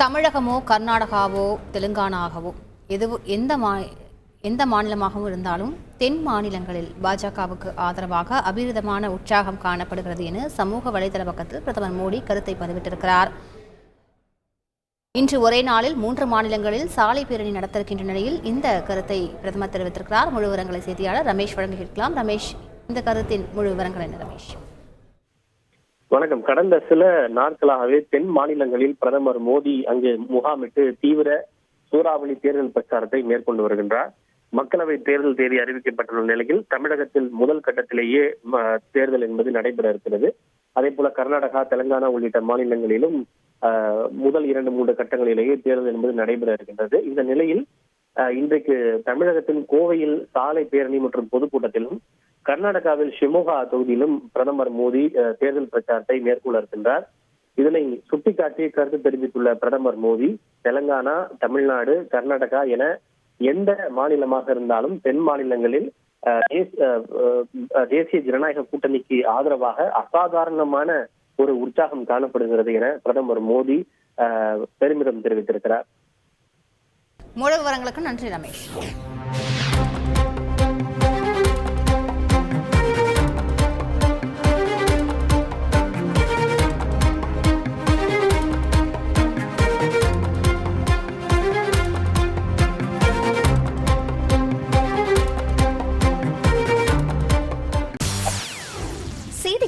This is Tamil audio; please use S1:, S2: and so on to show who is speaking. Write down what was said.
S1: தமிழகமோ கர்நாடகாவோ தெலுங்கானாகவோ எது எந்த மா எந்த மாநிலமாகவும் இருந்தாலும் தென் மாநிலங்களில் பாஜகவுக்கு ஆதரவாக அபிரிதமான உற்சாகம் காணப்படுகிறது என சமூக வலைதள பக்கத்தில் பிரதமர் மோடி கருத்தை பதிவிட்டிருக்கிறார். இன்று ஒரே நாளில் மூன்று மாநிலங்களில் சாலை பேரணி நடத்திருக்கின்ற நிலையில் இந்த கருத்தை பிரதமர் தெரிவித்திருக்கிறார். முழு விவரங்களை செய்தியாளர் ரமேஷ் வழங்கியிருக்கலாம். ரமேஷ் இந்த கருத்தின் முழு விவரங்கள் என்ன ரமேஷ்?
S2: வணக்கம். கடந்த சில நாட்களாகவே தென் மாநிலங்களில் பிரதமர் மோடி அங்கு முகாமிட்டு தீவிர சூறாவளி தேர்தல் பிரச்சாரத்தை மேற்கொண்டு வருகின்றார். மக்களவை தேர்தல் தேதி அறிவிக்கப்பட்டுள்ள நிலையில் தமிழகத்தில் முதல் கட்டத்திலேயே ம, தேர்தல் என்பது நடைபெற இருக்கிறது. அதே போல கர்நாடகா தெலுங்கானா உள்ளிட்ட மாநிலங்களிலும் ஆஹ், முதல் இரண்டு மூன்று கட்டங்களிலேயே தேர்தல் என்பது நடைபெற இருக்கின்றது. இந்த நிலையில் ஆஹ், இன்றைக்கு தமிழகத்தின் கோவையில் சாலை பேரணி மற்றும் பொதுக்கூட்டத்திலும் கர்நாடகாவில் ஷிமோகா தொகுதியிலும் பிரதமர் மோடி தேர்தல் பிரச்சாரத்தை மேற்கொள்ள இருக்கின்றார். இதனை சுட்டிக்காட்டி கருத்து தெரிவித்துள்ள பிரதமர் மோடி தெலங்கானா தமிழ்நாடு கர்நாடகா என எந்த மாநிலமாக இருந்தாலும் தென் மாநிலங்களில் அஹ், அஹ், தேசிய ஜனநாயக கூட்டணிக்கு ஆதரவாக அசாதாரணமான ஒரு உற்சாகம் காணப்படுகிறது என பிரதமர் மோடி பெருமிதம் தெரிவித்திருக்கிறார்.
S1: விவரங்களுக்கு நன்றி ரமேஷ்.